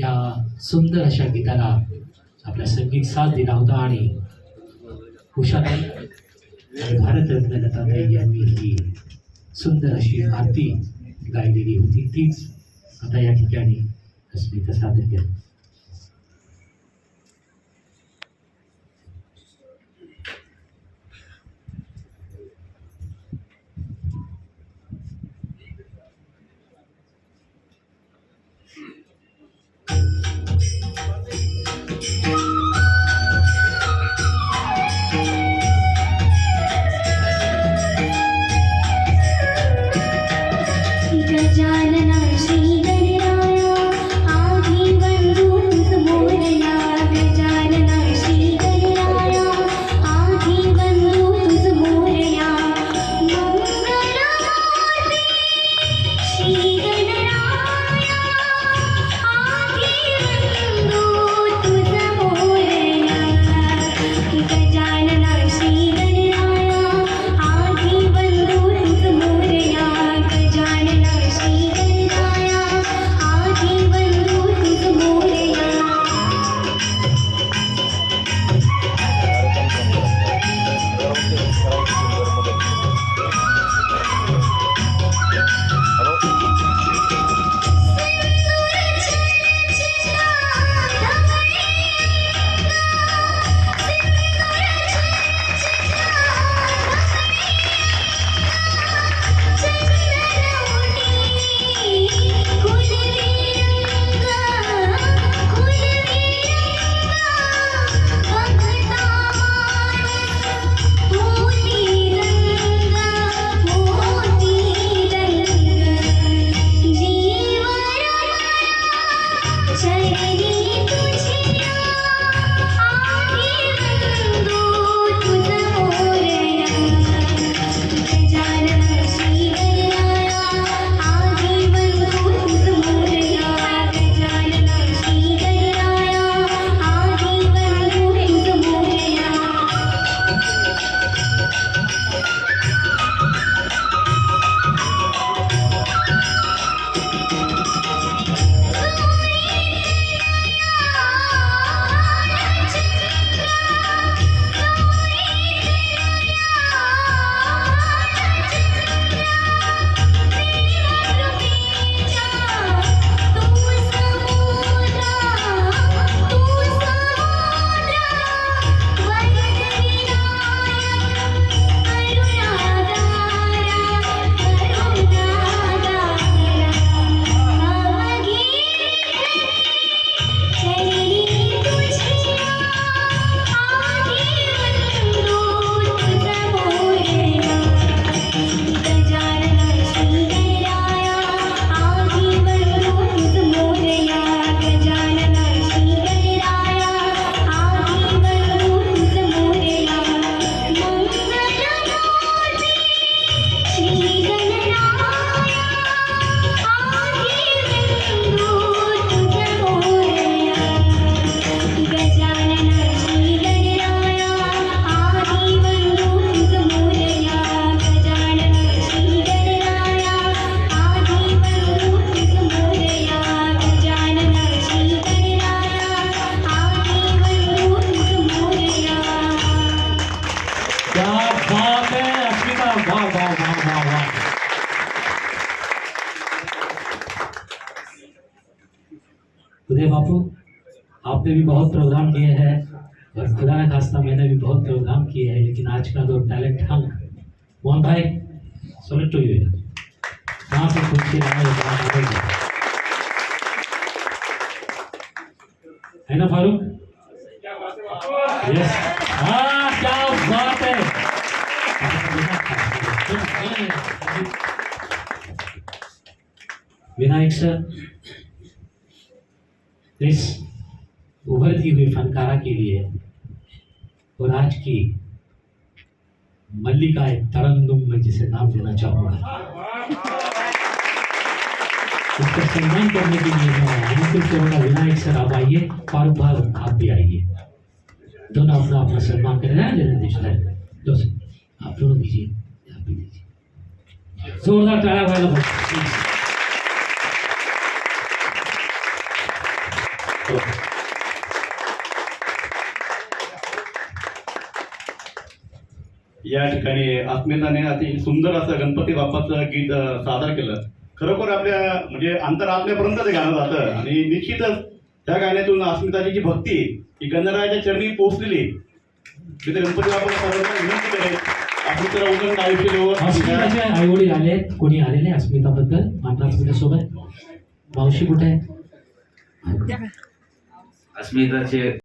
या सुंदर अशा गीताला आपला संगीत साथ दिला होता आणि उषाताई आणि भारतरत्न लताताई यांनी ही सुंदर अशी आरती गायलेली होती. तीच आता या ठिकाणी अस्मिता सादर केली. गजानना उदय बापू, आपने भी बहुत प्रोग्राम किए हैं और खुदा न खास्ता मैंने भी बहुत प्रोग्राम किए हैं, लेकिन आज का जो टैलेंट हम मोहन भाई सोलेट टू यू। यहाँ पे खुद के है ना फारूक? यस हाँ क्या बात है। विनायक सर। इस उभरती हुई फनकारा के लिए और आज की मल्लिका एक तरंगुम मैं जिसे नाम देना चाहूँगा। उसका सम्मान करने के लिए मैं बिल्कुल कहूँगा विनायक सर, आप आइए और बार आप भी आइए। दोनों अपना अपना सम्मान करें। ना जन्मदिन सर। दोस्तों आप दोनों दीजिए आप भी दीजिए जोरदार ताड़ा वाला या ठिकाणी अस्मिताने अति सुंदर असं गणपती बाप्पाचं गीत सादर केलं. खरोखर आपल्या म्हणजे अंतरात्म्यापर्यंत ते गाणं जातं. आणि निश्चितच त्या गाण्यातून अस्मिताची जी भक्ती ही गणरायाच्या चरणी पोहोचलेली तर गणपती बाप्पाला सर्वांना विनंती करेन अस्मिताला उदंड आयुष्य देवो अस्मिताचे आई वडील आले कोणी आलेले अस्मिताबद्दल? आपल्या अस्मितासोबत. मावशी कुठे आहे? अस्मिताचे